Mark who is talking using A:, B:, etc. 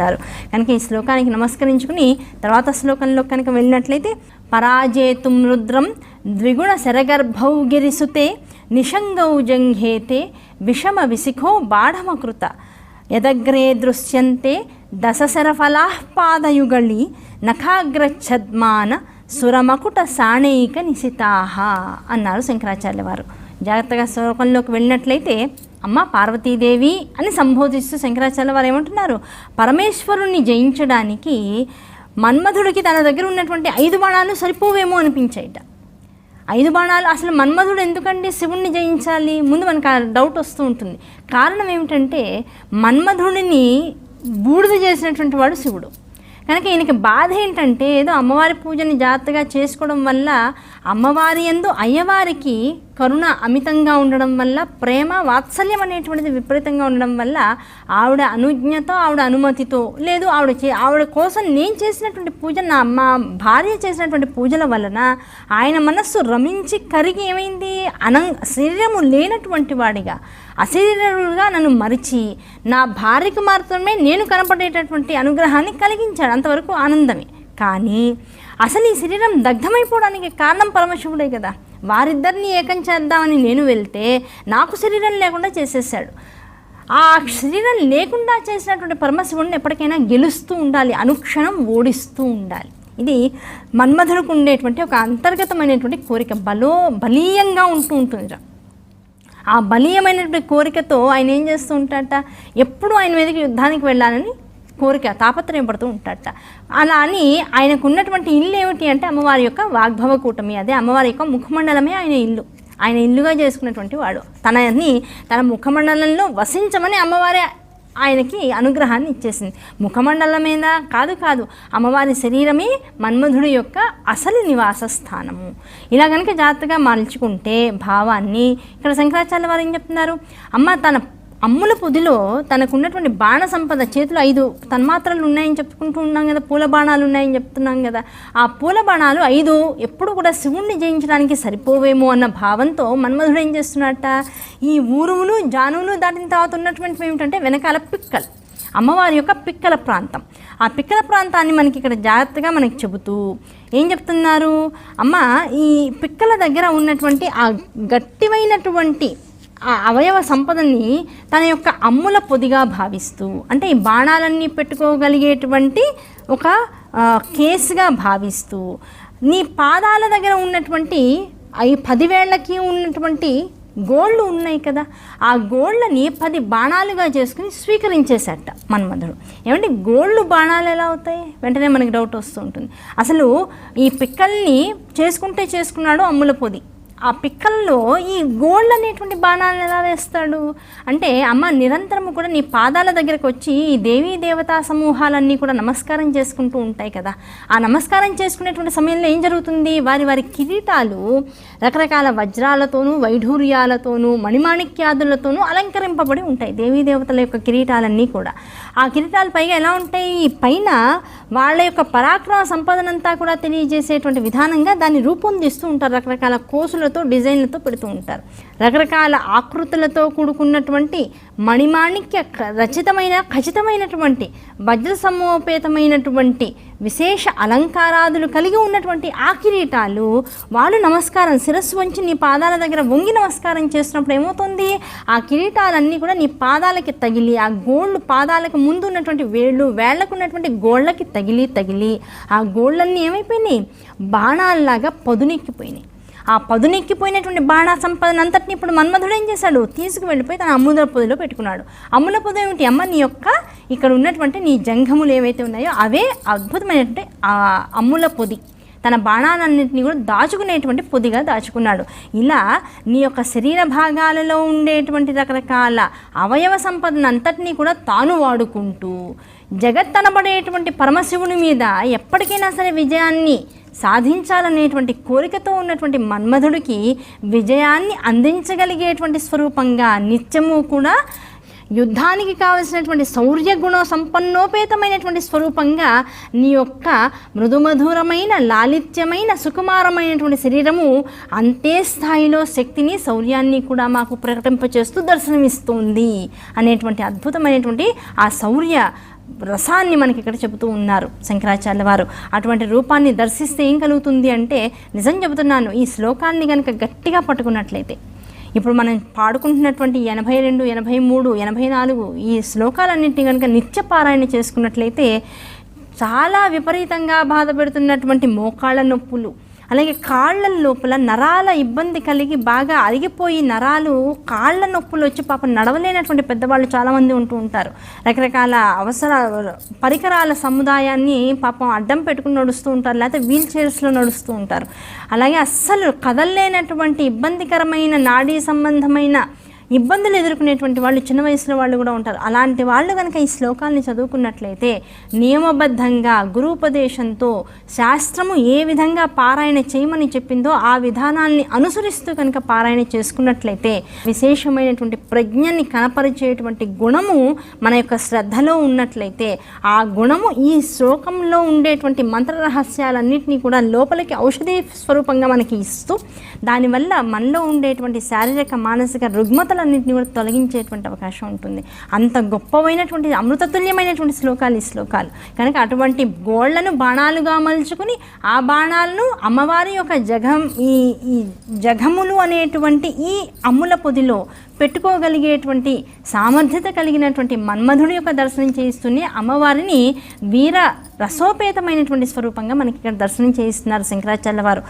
A: అంటారు. కనుక ఈ శ్లోకానికి నమస్కరించుకుని తర్వాత శ్లోకంలో కనుక వెళ్ళినట్లయితే పరాజేతుం రుద్రం ద్విగుణ శరగర్భౌ గిరిసుతే నిషంగౌ జంఘేతే విషమ విశిఖో బాఢమకృత. యదగ్రే దృశ్యంతే దశశరఫలాః పాదయుగళి నఖాగ్రఛద్మాన సురమకుట సాణైక నిశితాహ అన్నారు శంకరాచార్య వారు. జాగ్రత్తగా శ్లోకంలోకి వెళ్ళినట్లయితే అమ్మ పార్వతీదేవి అని సంబోధిస్తూ శంకరాచార్య వారు ఏమంటున్నారు? పరమేశ్వరుణ్ణి జయించడానికి మన్మధుడికి తన దగ్గర ఉన్నటువంటి ఐదు బాణాలు సరిపోవేమో అనిపించాయిట ఐదు బాణాలు అసలు మన్మధుడు ఎందుకంటే శివుణ్ణి జయించాలి? ముందు మనకు ఆ డౌట్ వస్తూ ఉంటుంది. కారణం ఏమిటంటే మన్మధుడిని బూడిద చేసినటువంటి వాడు శివుడు. కనుక ఈయనకి బాధ ఏంటంటే ఏదో అమ్మవారి పూజని జాగ్రత్తగా చేసుకోవడం వల్ల అమ్మవారి ఎందు అయ్యవారికి కరుణ అమితంగా ఉండడం వల్ల ప్రేమ వాత్సల్యం అనేటువంటిది విపరీతంగా ఉండడం వల్ల ఆవిడ అనుజ్ఞతో ఆవిడ అనుమతితో లేదు ఆవిడ చే ఆవిడ కోసం నేను చేసినటువంటి పూజ నా మా భార్య చేసినటువంటి పూజల వలన ఆయన మనస్సు రమించి కరిగి ఏమైంది? అనం శరీరము లేనటువంటి వాడిగా అశరీరుడుగా నన్ను మరిచి నా భార్యకు మాత్రమే నేను కనపడేటటువంటి అనుగ్రహాన్ని కలిగించాడు. అంతవరకు ఆనందమే. కానీ అసలు ఈ శరీరం దగ్ధమైపోవడానికి కారణం పరమశివుడే కదా. వారిద్దరిని ఏకం చేద్దామని నేను వెళ్తే నాకు శరీరం లేకుండా చేసేసాడు ఆ శరీరం లేకుండా చేసినటువంటి పరమశివుడిని ఎప్పటికైనా గెలుస్తూ ఉండాలి అనుక్షణం ఓడిస్తూ ఉండాలి. ఇది మన్మధుడికి ఉండేటువంటి ఒక అంతర్గతమైనటువంటి కోరిక. బలో బలీయంగా ఉంటూ ఉంటుంది ఆ బలీయమైనటువంటి కోరికతో ఆయన ఏం చేస్తూ ఉంటాడట? ఎప్పుడు ఆయన మీదకి యుద్ధానికి వెళ్ళాలని కోరిక తాపత్రయపడుతూ ఉంటాడట. అలా అని ఆయనకు ఉన్నటువంటి ఇల్లు ఏమిటి అంటే అమ్మవారి యొక్క వాగ్భవ కూటమి. అదే అమ్మవారి యొక్క ముఖమండలమే ఆయన ఇల్లు. ఆయన ఇల్లుగా చేసుకున్నటువంటి వాడు. తనని తన ముఖమండలంలో వసించమని అమ్మవారే ఆయనకి అనుగ్రహాన్ని ఇచ్చేసింది. ముఖమండలం కాదు కాదు. అమ్మవారి శరీరమే మన్మధుడి యొక్క అసలు నివాస స్థానము. ఇలా కనుక జాగ్రత్తగా మలుచుకుంటే భావాన్ని ఇక్కడ శంకరాచార్య వారు ఏం చెప్తున్నారు? అమ్మ తన అమ్ముల పొదిలో తనకున్నటువంటి బాణ సంపద చేతులు ఐదు తన్మాత్రలు ఉన్నాయని చెప్పుకుంటూ ఉన్నాం కదా పూల బాణాలు ఉన్నాయని చెప్తున్నాం కదా. ఆ పూల బాణాలు ఐదు ఎప్పుడు కూడా శివుణ్ణి జయించడానికి సరిపోవేమో అన్న భావంతో మన్మధుడు ఏం చేస్తున్నట్ట ఈ ఊరువులు జానువులు దాటిన తర్వాత ఉన్నటువంటివి ఏమిటంటే వెనకాల పిక్కలు అమ్మవారి యొక్క పిక్కల ప్రాంతం. ఆ పిక్కల ప్రాంతాన్ని మనకి ఇక్కడ జాగ్రత్తగా మనకి చెబుతూ ఏం చెప్తున్నారు? అమ్మ ఈ పిక్కల దగ్గర ఉన్నటువంటి ఆ గట్టివైనటువంటి అవయవ సంపదని తన యొక్క అమ్ముల పొదిగా భావిస్తూ అంటే ఈ బాణాలన్నీ పెట్టుకోగలిగేటువంటి ఒక కేసుగా భావిస్తూ నీ పాదాల దగ్గర ఉన్నటువంటి ఈ పదివేళ్ళకి ఉన్నటువంటి గోళ్ళు ఉన్నాయి కదా ఆ గోళ్ళని పది బాణాలుగా చేసుకుని స్వీకరించేసేట మన్మధుడు. ఏమంటే గోళ్ళు బాణాలు ఎలా అవుతాయి? వెంటనే మనకి డౌట్ వస్తూ ఉంటుంది. అసలు ఈ పిక్కల్ని చేసుకుంటే చేసుకున్నాడు అమ్ముల పొది. ఆ పిక్కల్లో ఈ గోల్డ్ అనేటువంటి బాణాలను ఎలా వేస్తాడు? అంటే అమ్మ నిరంతరము కూడా నీ పాదాల దగ్గరకు వచ్చి ఈ దేవీ దేవతా సమూహాలన్నీ కూడా నమస్కారం చేసుకుంటూ ఉంటాయి కదా. ఆ నమస్కారం చేసుకునేటువంటి సమయంలో ఏం జరుగుతుంది? వారి వారి కిరీటాలు రకరకాల వజ్రాలతోనూ వైఢూర్యాలతోనూ మణిమాణిక్యాదులతోనూ అలంకరింపబడి ఉంటాయి దేవీ దేవతల యొక్క కిరీటాలన్నీ కూడా. ఆ కిరీటాలు పైగా ఎలా ఉంటాయి? పైన వాళ్ళ యొక్క పరాక్రమ సంపదనంతా కూడా తెలియజేసేటువంటి విధానంగా దాన్ని రూపొందిస్తూ ఉంటారు రకరకాల రంగులతో డిజైన్లతో పెడుతూ ఉంటారు. రకరకాల ఆకృతులతో కూడుకున్నటువంటి మణిమాణిక్య క- రచితమైన ఖచ్చితమైనటువంటి వజ్ర సమోపేతమైనటువంటి విశేష అలంకారాదులు కలిగి ఉన్నటువంటి ఆ కిరీటాలు వాళ్ళు నమస్కారం శిరస్సు వంచి నీ పాదాల దగ్గర వంగి నమస్కారం చేసినప్పుడు ఏమవుతుంది? ఆ కిరీటాలన్నీ కూడా నీ పాదాలకి తగిలి ఆ గోళ్ళు పాదాలకు ముందు ఉన్నటువంటి వేళ్ళు వేళ్ళకు ఉన్నటువంటి గోళ్ళకి తగిలి తగిలి ఆ గోళ్ళన్నీ ఏమైపోయినాయి? బాణాల్లాగా పదునెక్కిపోయినాయి. ఆ పదునెక్కిపోయినటువంటి బాణ సంపదన అంతటిని ఇప్పుడు మన్మధుడు ఏం చేశాడు? తీసుకువెళ్ళిపోయి తన అమ్ముల పొదిలో పెట్టుకున్నాడు. అమ్ముల పొద ఏమిటి? అమ్మ నీ యొక్క ఇక్కడ ఉన్నటువంటి నీ జంఘములు ఏవైతే ఉన్నాయో అవే అద్భుతమైనటువంటి ఆ అమ్ముల పొది. తన బాణాలన్నింటినీ కూడా దాచుకునేటువంటి పొదిగా దాచుకున్నాడు. ఇలా నీ యొక్క శరీర భాగాలలో ఉండేటువంటి రకరకాల అవయవ సంపదను అంతటినీ కూడా తాను వాడుకుంటూ జగత్తనబడేటువంటి పరమశివుని మీద ఎప్పటికైనా సరే విజయాన్ని సాధించాలనేటువంటి కోరికతో ఉన్నటువంటి మన్మధుడికి విజయాన్ని అందించగలిగేటువంటి స్వరూపంగా నిత్యము కూడా యుద్ధానికి కావలసినటువంటి శౌర్య గుణ సంపన్నోపేతమైనటువంటి స్వరూపంగా నీ యొక్క మృదుమధురమైన లాలిత్యమైన సుకుమారమైనటువంటి శరీరము అంతే స్థాయిలో శక్తిని శౌర్యాన్ని కూడా మాకు ప్రకటింపచేస్తూ దర్శనమిస్తుంది అనేటువంటి అద్భుతమైనటువంటి ఆ శౌర్య రసాన్ని మనకి ఇక్కడ చెబుతూ ఉన్నారు శంకరాచార్య వారు. అటువంటి రూపాన్ని దర్శిస్తే ఏం కలుగుతుంది అంటే నిజం చెబుతున్నాను ఈ శ్లోకాన్ని కనుక గట్టిగా పట్టుకున్నట్లయితే ఇప్పుడు మనం పాడుకుంటున్నటువంటి ఎనభై రెండు ఎనభై మూడు ఎనభై నాలుగు ఈ శ్లోకాలన్నింటినీ కనుక నిత్య పారాయణ చేసుకున్నట్లయితే చాలా విపరీతంగా బాధపెడుతున్నటువంటి మోకాళ్ళ నొప్పులు అలాగే కాళ్ళ లోపల నరాల ఇబ్బంది కలిగి బాగా అరిగిపోయి నరాలు కాళ్ళ నొప్పులు వచ్చి పాపం నడవలేనటువంటి పెద్దవాళ్ళు చాలామంది ఉంటూ ఉంటారు. రకరకాల అవసర పరికరాల సముదాయాన్ని పాపం అడ్డం పెట్టుకుని నడుస్తూ ఉంటారు. లేకపోతే వీల్ చైర్స్లో నడుస్తూ ఉంటారు. అలాగే అస్సలు కదలలేనటువంటి ఇబ్బందికరమైన నాడీ సంబంధమైన ఇబ్బందులు ఎదుర్కొనేటువంటి వాళ్ళు చిన్న వయసులో వాళ్ళు కూడా ఉంటారు. అలాంటి వాళ్ళు కనుక ఈ శ్లోకాల్ని చదువుకున్నట్లయితే నియమబద్ధంగా గురుపదేశంతో శాస్త్రము ఏ విధంగా పారాయణ చేయమని చెప్పిందో ఆ విధానాల్ని అనుసరిస్తూ కనుక పారాయణ చేసుకున్నట్లయితే విశేషమైనటువంటి ప్రజ్ఞని కనపరిచేటువంటి గుణము మన యొక్క శ్రద్ధలో ఉన్నట్లయితే ఆ గుణము ఈ శ్లోకంలో ఉండేటువంటి మంత్ర రహస్యాలన్నింటినీ కూడా లోపలికి ఔషధీ స్వరూపంగా మనకి ఇస్తూ దానివల్ల మనలో ఉండేటువంటి శారీరక మానసిక రుగ్మతలన్నింటినీ కూడా తొలగించేటువంటి అవకాశం ఉంటుంది. అంత గొప్పమైనటువంటి అమృతతుల్యమైనటువంటి శ్లోకాలు ఈ శ్లోకాలు. కనుక అటువంటి గోళ్ళను బాణాలుగా మలుచుకుని ఆ బాణాలను అమ్మవారి యొక్క జగం ఈ ఈ జగములు అనేటువంటి ఈ అమ్ముల పొదిలో పెట్టుకోగలిగేటువంటి సామర్థ్యత కలిగినటువంటి మన్మధుడి యొక్క దర్శనం చేయిస్తూనే అమ్మవారిని వీర రసోపేతమైనటువంటి స్వరూపంగా మనకి ఇక్కడ దర్శనం చేయిస్తున్నారు శంకరాచార్య వారు.